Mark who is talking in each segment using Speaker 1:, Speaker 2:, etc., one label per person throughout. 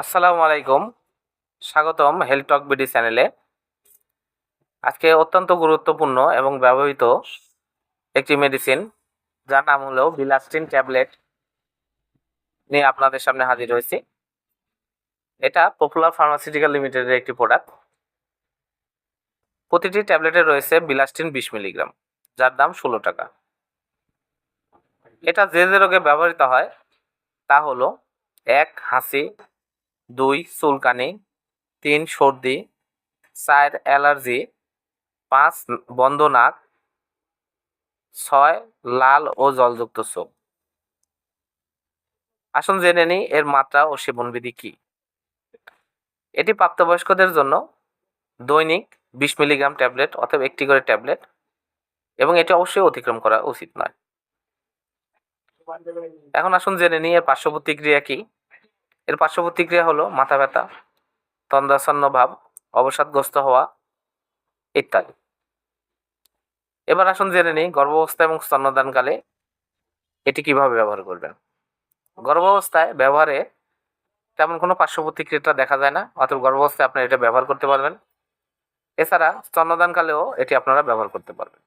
Speaker 1: আসসালামু আলাইকুম। স্বাগতম হেলথ টক বিডি চ্যানেলে। আজকে অত্যন্ত গুরুত্বপূর্ণ এবং ব্যবহৃত একটি মেডিসিন যার নাম হলো বিলাস্টিন ট্যাবলেট নিয়ে আপনাদের সামনে হাজির হয়েছি। এটা পপুলার ফার্মাসিউটিক্যাল লিমিটেডের একটি প্রোডাক্ট প্রতিটি ট্যাবলেটে রয়েছে বিলাস্টিন বিশ মিলিগ্রাম যার দাম ষোলো টাকা। এটা যে যে রোগে ব্যবহৃত হয়, তা হলো এক হাসি দুই চুলকানি তিন, সর্দি। চার অ্যালার্জি পাঁচ, বন্ধ নাক। ছয়, লাল ও জলযুক্ত চোখ। আসুন জেনে নিই এর মাত্রা ও সেবনবিধি কি। এটি প্রাপ্তবয়স্কদের জন্য দৈনিক বিশ মিলিগ্রাম ট্যাবলেট অথবা একটি করে ট্যাবলেট এবং এটি অবশ্যই অতিক্রম করা উচিত নয়। এখন আসুন জেনে নিই এর পার্শ্ব প্রতিক্রিয়া কি। এর পার্শ্ব প্রতিক্রিয়া হলো মাথা ব্যথা তন্দ্রাচ্ছন্ন ভাব, অবসাদগ্রস্ত হওয়া ইত্যাদি। এবার আসুন জেনে নিই গর্ভাবস্থা এবং স্তন্যদানকালে এটি কীভাবে ব্যবহার করবেন। গর্ভাবস্থায় ব্যবহারে তেমন কোনো পার্শ্ব প্রতিক্রিয়াটা দেখা যায় না, অথবা গর্ভাবস্থায় আপনারা এটা ব্যবহার করতে পারবেন। এছাড়া স্তন্যদানকালেও এটি আপনারা ব্যবহার করতে পারবেন।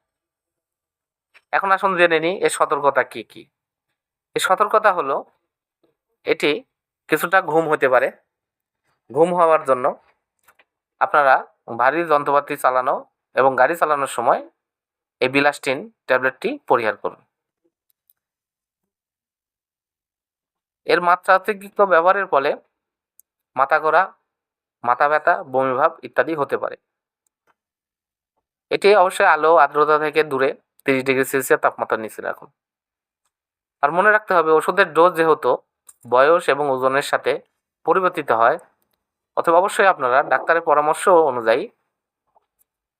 Speaker 1: এখন আসুন জেনে নিই এর সতর্কতা কি কি। এর সতর্কতা হলো, এটি কিছুটা ঘুম হতে পারে। ঘুম হওয়ার জন্য আপনারা ভারী যন্ত্রপাতি চালানো এবং গাড়ি চালানোর সময় এই বিলাস্টিন ট্যাবলেটটি পরিহার করুন। এর মাত্রাতিরিক্ত ব্যবহারের ফলে মাথা ঘোরা, মাথা ব্যথা বমিভাব ইত্যাদি হতে পারে। এটি অবশ্যই আলো, আর্দ্রতা থেকে দূরে, তিরিশ ডিগ্রি সেলসিয়াস তাপমাত্রার নিচে রাখুন। আর মনে রাখতে হবে, ওষুধের ডোজ যেহেতু বয়স এবং ওজনের সাথে পরিবর্তিত হয়। অথবা অবশ্যই আপনারা ডাক্তারের পরামর্শ অনুযায়ী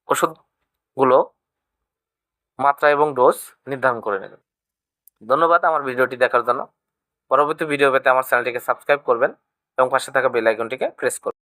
Speaker 1: ওষুধগুলো মাত্রা এবং ডোজ নির্ধারণ করে নেবেন। ধন্যবাদ আমার ভিডিওটি দেখার জন্য। পরবর্তী ভিডিও পেতে আমার চ্যানেলটিকে সাবস্ক্রাইব করবেন এবং পাশে থাকা বেল আইকনটিকে প্রেস করবেন।